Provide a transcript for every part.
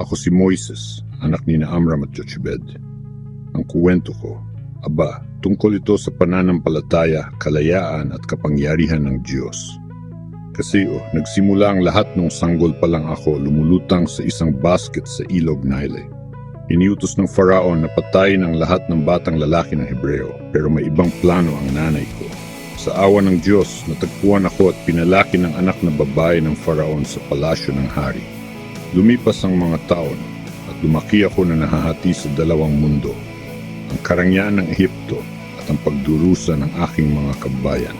Ako si Moises, anak ni na Amram at Jochebed. Ang kuwento ko, aba, tungkol ito sa pananampalataya, kalayaan at kapangyarihan ng Diyos. Kasi oh, nagsimula ang lahat nung sanggol pa lang ako lumulutang sa isang basket sa ilog Nile. Iniutos ng Faraon na patayin ang lahat ng batang lalaki ng Hebreo pero may ibang plano ang nanay ko. Sa awa ng Diyos, natagpuan ako at pinalaki ng anak na babae ng Faraon sa palasyo ng hari. Lumipas ang mga taon at lumaki ako na nahahati sa dalawang mundo, ang karangyaan ng Ehipto at ang pagdurusa ng aking mga kabayan.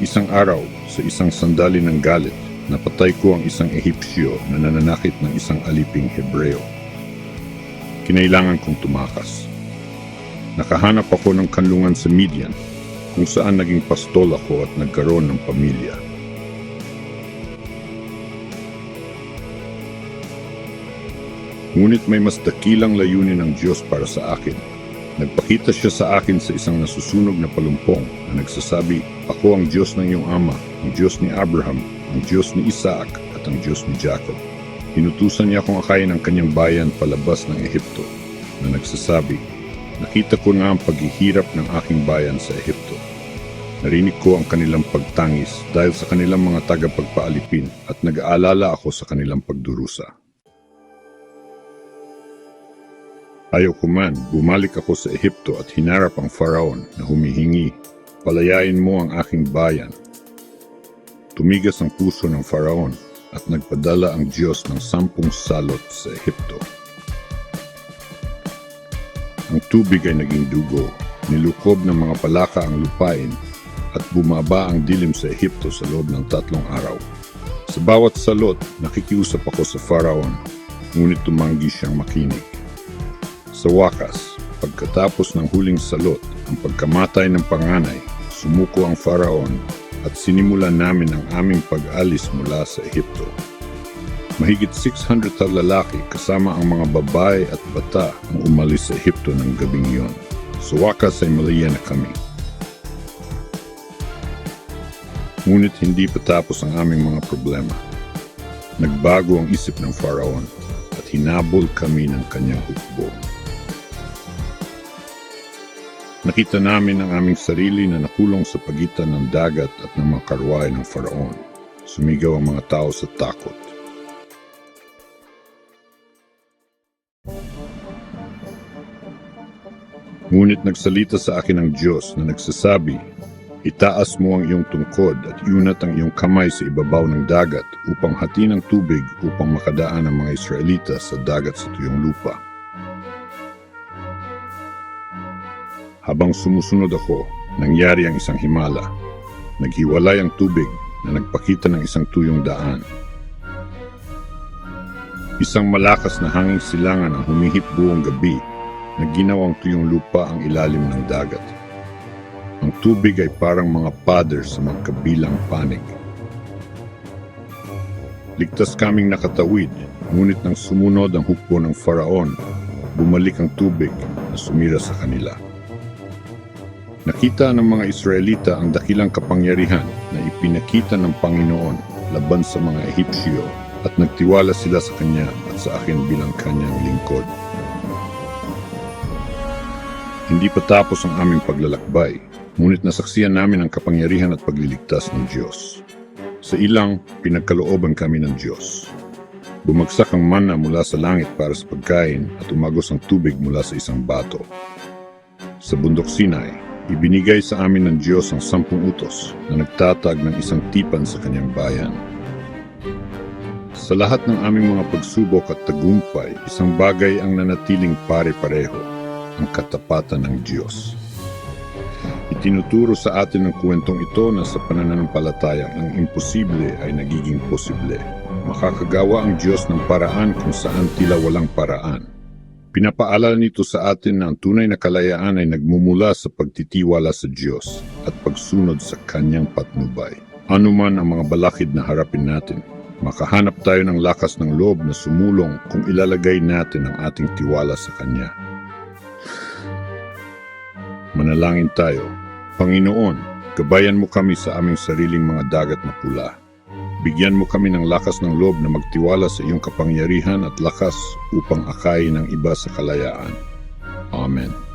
Isang araw, sa isang sandali ng galit, napatay ko ang isang Ehipsyo na nananakit ng isang aliping Hebreo. Kinailangan kong tumakas. Nakahanap ako ng kanlungan sa Midian kung saan naging pastol ako at nagkaroon ng pamilya. Ngunit may mas dakilang layunin ng Diyos para sa akin. Nagpakita siya sa akin sa isang nasusunog na palumpong na nagsasabi, Ako ang Diyos ng iyong ama, ang Diyos ni Abraham, ang Diyos ni Isaac at ang Diyos ni Jacob. Inutusan niya akong akayin ang kanyang bayan palabas ng Ehipto na nagsasabi, Nakita ko nga ang paghihirap ng aking bayan sa Ehipto. Narinig ko ang kanilang pagtangis dahil sa kanilang mga tagapagpaalipin at nag-aalala ako sa kanilang pagdurusa. Ayaw ko man, bumalik ako sa Ehipto at hinarap ang Faraon na humihingi, palayain mo ang aking bayan. Tumigas ang puso ng Faraon at nagpadala ang Diyos ng sampung salot sa Ehipto. Ang tubig ay naging dugo, nilukob ng mga palaka ang lupain at bumaba ang dilim sa Ehipto sa loob ng tatlong araw. Sa bawat salot, nakikiusap ako sa Faraon, ngunit tumanggi siyang makinig. Sa wakas, pagkatapos ng huling salot, ang pagkamatay ng panganay, sumuko ang Faraon at sinimulan namin ang aming pag-alis mula sa Ehipto. Mahigit 600 na lalaki kasama ang mga babae at bata ang umalis sa Ehipto ng gabing iyon. Sa wakas ay malaya na kami. Ngunit hindi pa tapos ang aming mga problema. Nagbago ang isip ng Faraon at hinabol kami ng kanyang hukbo. Nakita namin ang aming sarili na nakulong sa pagitan ng dagat at ng mga karwahe ng Faraon. Sumigaw ang mga tao sa takot. Ngunit nagsalita sa akin ang Diyos na nagsasabi, Itaas mo ang iyong tungkod at iunat ang iyong kamay sa ibabaw ng dagat upang hati ng tubig upang makadaan ang mga Israelita sa dagat sa tuyong lupa. Habang sumusunod ako, nangyari ang isang himala. Naghiwalay ang tubig na nagpakita ng isang tuyong daan. Isang malakas na hanging silangan ang humihip buong gabi na ginawang tuyong lupa ang ilalim ng dagat. Ang tubig ay parang mga pader sa magkabilang panig. Ligtas kaming nakatawid, ngunit nang sumunod ang hukbo ng Faraon, bumalik ang tubig na sumira sa kanila. Nakita ng mga Israelita ang dakilang kapangyarihan na ipinakita ng Panginoon laban sa mga Ehipsyo at nagtiwala sila sa Kanya at sa akin bilang Kanyang lingkod. Hindi pa tapos ang aming paglalakbay, ngunit nasaksiyan namin ang kapangyarihan at pagliligtas ng Diyos. Sa ilang, pinagkalooban kami ng Diyos. Bumagsak ang mana mula sa langit para sa pagkain at umagos ang tubig mula sa isang bato. Sa bundok Sinai, ibinigay sa amin ng Diyos ang sampung utos na nagtatag ng isang tipan sa kanyang bayan. Sa lahat ng aming mga pagsubok at tagumpay, isang bagay ang nanatiling pare-pareho, ang katapatan ng Diyos. Itinuturo sa atin ng kwentong ito na sa pananampalataya ang imposible ay nagiging posible. Makakagawa ang Diyos ng paraan kung saan tila walang paraan. Pinapaalala nito sa atin na ang tunay na kalayaan ay nagmumula sa pagtitiwala sa Diyos at pagsunod sa Kanyang patnubay. Ano man ang mga balakid na harapin natin, makahanap tayo ng lakas ng loob na sumulong kung ilalagay natin ang ating tiwala sa Kanya. Manalangin tayo. Panginoon, gabayan mo kami sa aming sariling mga dagat na pula. Bigyan mo kami ng lakas ng loob na magtiwala sa iyong kapangyarihan at lakas upang akayin ng iba sa kalayaan. Amen.